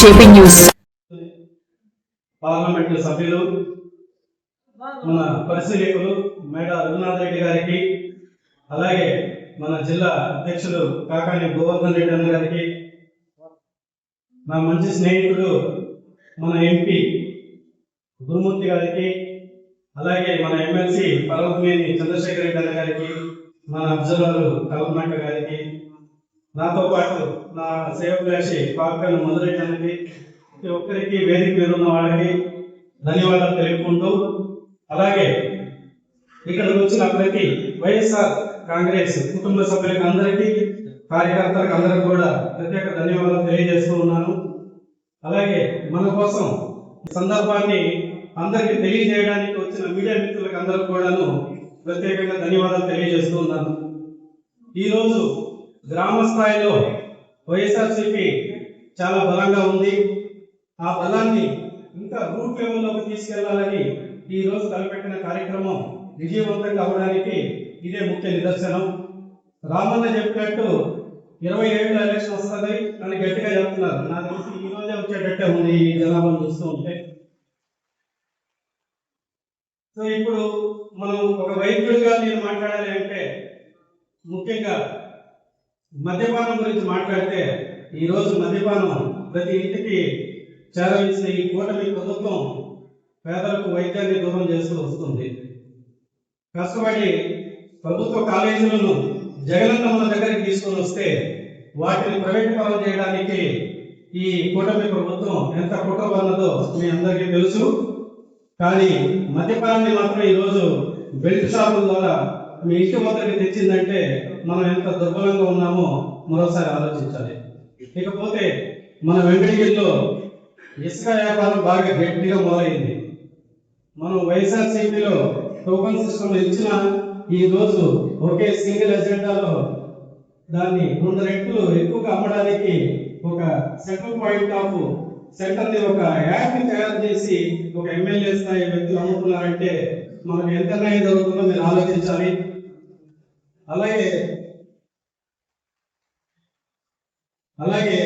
JP news. Parliament సభ్యులు మన పరిశీలకులు మేడ రఘునాథ్ రెడ్డి గారికి అలాగే మన జిల్లా అధ్యక్షులు కాకాని గోవర్ధన్ రెడ్డి అన్న గారికి నా మంచి స్నేహితుడు మన ఎంపీ గురుమూర్తి గారికి అలాగే మన ఎమ్మెల్సీ పర్వతమేని చంద్రశేఖర్ రెడ్డి అన్న గారికి మన అబ్జర్వర్ కల్పనాక గారికి నాతో పాటు నా సేవకాశి పాకన్ మొదలెడ్డి అన్నకి ప్రతి ఒక్కరికి వేదిక మీద ఉన్న వాళ్ళకి ధన్యవాదాలు తెలుపుకుంటూ అలాగే ఇక్కడికి వచ్చిన ప్రతి వైఎస్ఆర్ కాంగ్రెస్ కుటుంబ సభ్యులకు అందరికీ కార్యకర్తలకు అందరికి కూడా ప్రత్యేక ధన్యవాదాలు తెలియజేస్తూ ఉన్నాను. అలాగే మన కోసం సందర్భాన్ని అందరికీ తెలియజేయడానికి వచ్చిన మీడియా మిత్రులకు అందరికి కూడాను ప్రత్యేకంగా ధన్యవాదాలు తెలియజేస్తూ ఉన్నాను. ఈరోజు గ్రామ స్థాయిలో వైఎస్ఆర్సిపి చాలా బలంగా ఉంది. ఆ బలాన్ని ఇంకా రూట్ లెవెల్లోకి తీసుకెళ్ళాలని ఈరోజు తలపెట్టిన కార్యక్రమం విజయవంతంగా అవడానికి ఇదే ముఖ్య నిదర్శనం. రామన్న చెప్పినట్టు ఇరవై ఏడు ఎలక్షన్ వస్తుంది అని గట్టిగా చెప్తున్నారు. నాకు తెలిసి ఈ రోజే వచ్చేటట్టే ఉంది ఈ జనాభాను చూస్తూ ఉంటే. సో ఇప్పుడు మనం ఒక వైద్యుడిగా నేను మాట్లాడాలి అంటే ముఖ్యంగా మద్యపానం గురించి మాట్లాడితే ఈరోజు మద్యపానం ప్రతి ఇంటికి చేరవేసిన ఈ కూటమి ప్రభుత్వం పేదలకు వైద్యాన్ని దూరం చేస్తూ వస్తుంది. కష్టపడి ప్రభుత్వ కాలేజీలను జగనన్న మన దగ్గరికి తీసుకొని వస్తే వాటిని ప్రైవేట్ పరం చేయడానికి ఈ కూటమి ప్రభుత్వం ఎంత కుట్రబన్నదో మీ అందరికీ తెలుసు. కానీ మద్యపానాన్ని మాత్రం ఈరోజు బెల్ట్ షాపుల ద్వారా మీ ఇంటి వద్దకి తెచ్చిందంటే మనం ఎంత దుర్బలంగా ఉన్నామో మరోసారి ఆలోచించాలి. ఇకపోతే మన వెంకటగిరిలో ఇసుక వ్యాపారం బాగా గట్టిగా మొదలైంది. మనం వైఎస్ఆర్సీపీలో టోకన్ సిస్టమ్ ఇచ్చిన ఈ రోజు ఒకే సింగిల్ ఎజెండాలో దాన్ని రెండు రెట్లు ఎక్కువగా అమ్మడానికి ఒక సెంట్రల్ పాయింట్ ఆఫ్ సెంటర్ని ఒక యాప్ని తయారు చేసి ఒక ఎమ్మెల్యే స్థాయి వ్యక్తులు అమ్ముతున్నారంటే మనకు ఎంత న్యాయం జరుగుతుందో మీరు ఆలోచించాలి. అలాగే అలాగే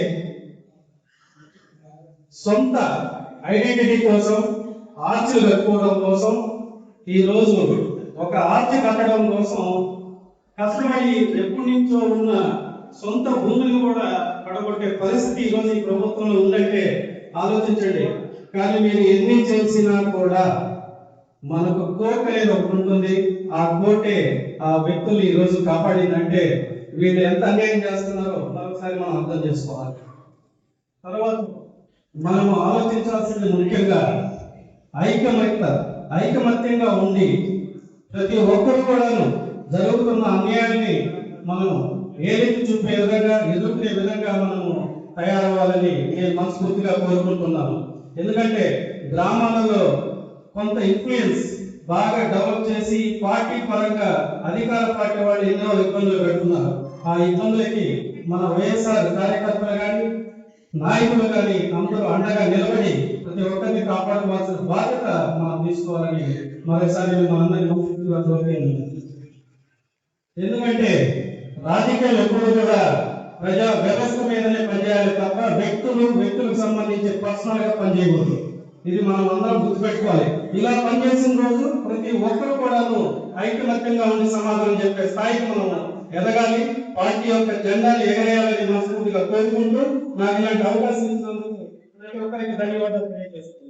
సొంత ఐడెంటిటీ కోసం ఆర్చులు కట్టుకోవడం కోసం ఈ రోజు ఒక ఆర్చి కట్టడం కోసం కష్టమై ఎప్పటి నుంచో ఉన్న సొంత భూమిని కూడా పడగొట్టే పరిస్థితి ఈరోజు ఈ ప్రభుత్వంలో ఉందంటే ఆలోచించండి. కానీ మీరు ఎన్ని చేసినా కూడా మనకు కోట అనేది ఒకటి ఉంటుంది ఆ కోటే ఆ వ్యక్తులు ఈ రోజు కాపాడిందంటే వీళ్ళు ఎంత అన్యాయం చేస్తున్నారో మరొకసారి మనం అర్థం చేసుకోవాలి. తర్వాత మనం ఆలోచించాల్సింది ముఖ్యంగా ఐకమత్య ఐకమత్యంగా ఉండి ప్రతి ఒక్కరు కూడాను జరుగుతున్న అన్యాయాన్ని మనం ఏదైతే చూపే విధంగా ఎదుర్కొనే విధంగా మనము తయారవ్వాలని నేను మనస్ఫూర్తిగా కోరుకుంటున్నాను. ఎందుకంటే గ్రామాలలో కొంత ఇన్ఫ్లుయెన్స్ బాగా డెవలప్ చేసి పార్టీ పరంగా అధికార పార్టీ వాళ్ళు ఎన్నో ఇబ్బందులు పెడుతున్నారు. ఆ ఇబ్బందులకి మన వైఎస్ఆర్ కార్యకర్తలు కానీ నాయకులు కానీ అందరూ అండగా నిలబడి ప్రతి ఒక్కరిని కాపాడుకోవాల్సిన బాధ్యత మనం తీసుకోవాలని మరోసారి మనందరినీ ఎందుకంటే రాజకీయాలు ఎప్పుడూ కూడా ప్రజా వ్యవస్థ మీదనే పనిచేయాలి తప్ప వ్యక్తులు వ్యక్తులకు సంబంధించి పర్సనల్గా పనిచేయకూడదు. ఇది మనం అందరం గుర్తుపెట్టుకోవాలి. ఇలా పనిచేసిన రోజు ప్రతి ఒక్కరు కూడాను ఐకమత్యంగా ఉండి సమాధానం చెప్పే స్థాయికి మనం ఎదగాలి పార్టీ యొక్క జెండాలు ఎగరేయాలని మనస్ఫూర్తిగా కోరుకుంటూ నాకు ఇలాంటి అవకాశం ఇచ్చినందుకు ప్రతి ఒక్కరికి ధన్యవాదాలు తెలియజేస్తున్నాను.